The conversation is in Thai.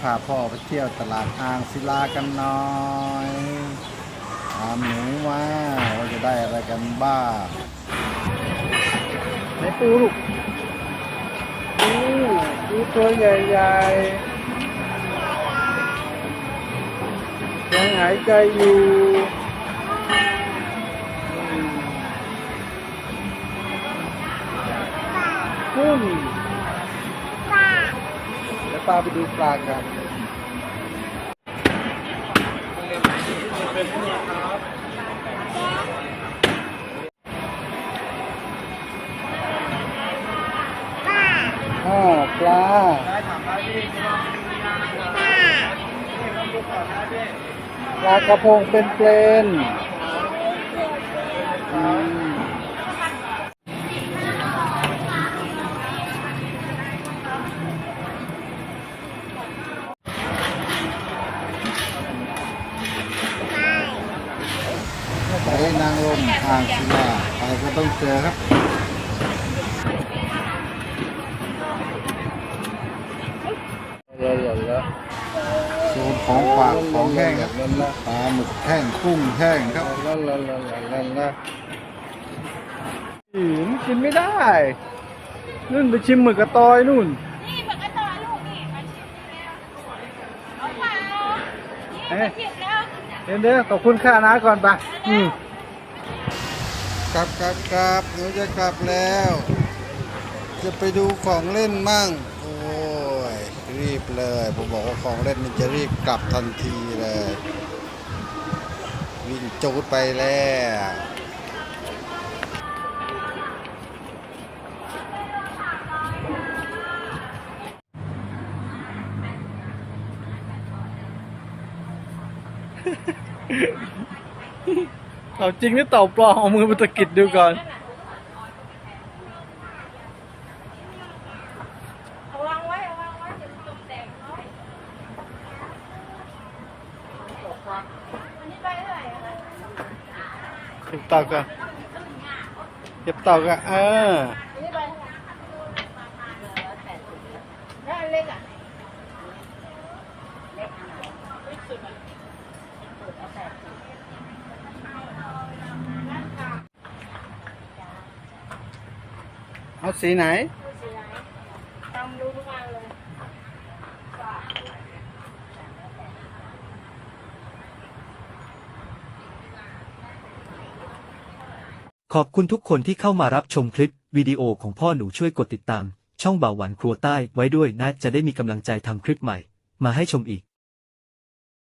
พาพ่อไปเที่ยวตลาดอ่างศิลากันหน่อยตามหนูมาว่าจะได้อะไรกันบ้างไหนปูลูกปูปูตัวใหญ่ๆยังหายใจอยู่กุ้งาไปดูปลากันอ้าปลาปลากระพงเป็นเปลน นางลมอ่างศิลาไปก็ต้องเจอครับโซนของฝากของแห้งครับปลาหมึกแห้งกุ้งแห้งครับอืมกินไม่ได้นู่นไปชิมหมึกกระตอยนู่นนี่มันก็ต่อลูกนี่มาชิมแล้วเอาเปล่านี่เอ๊ะมาชิมแล้วเดี๋ยวเดี๋ยวขอบคุณค่านะก่อนไปอืม กลับกลับกลับหนูจะกลับแล้ว จะไปดูของเล่นมั่ง โอ้ย รีบเลย ผมบอกว่าของเล่นมันจะรีบกลับทันทีเลย วิ่งจูดไปแล้วเต่าจริงหรือเต่าปลอมเอามือมาตะกิดดูก่อน เอาวางไว้เอาวางไว้เดี๋ยวตกแต่งเขาอันนี้ไปเท่าไหร่อะคะเก็บเต่ากันเก็บเต่ากันเอออันนี้ไปเท่าไหร่แล้วอันเล็กอะเอาสีไหนทำดูทุกอันเลยขอบคุณทุกคนที่เข้ามารับชมคลิปวิดีโอของพ่อหนูช่วยกดติดตาม ช่องเบาวหวานครัวใต้ไว้ด้วยนะจะได้มีกำลังใจทำคลิปใหม่ มาให้ชมอีก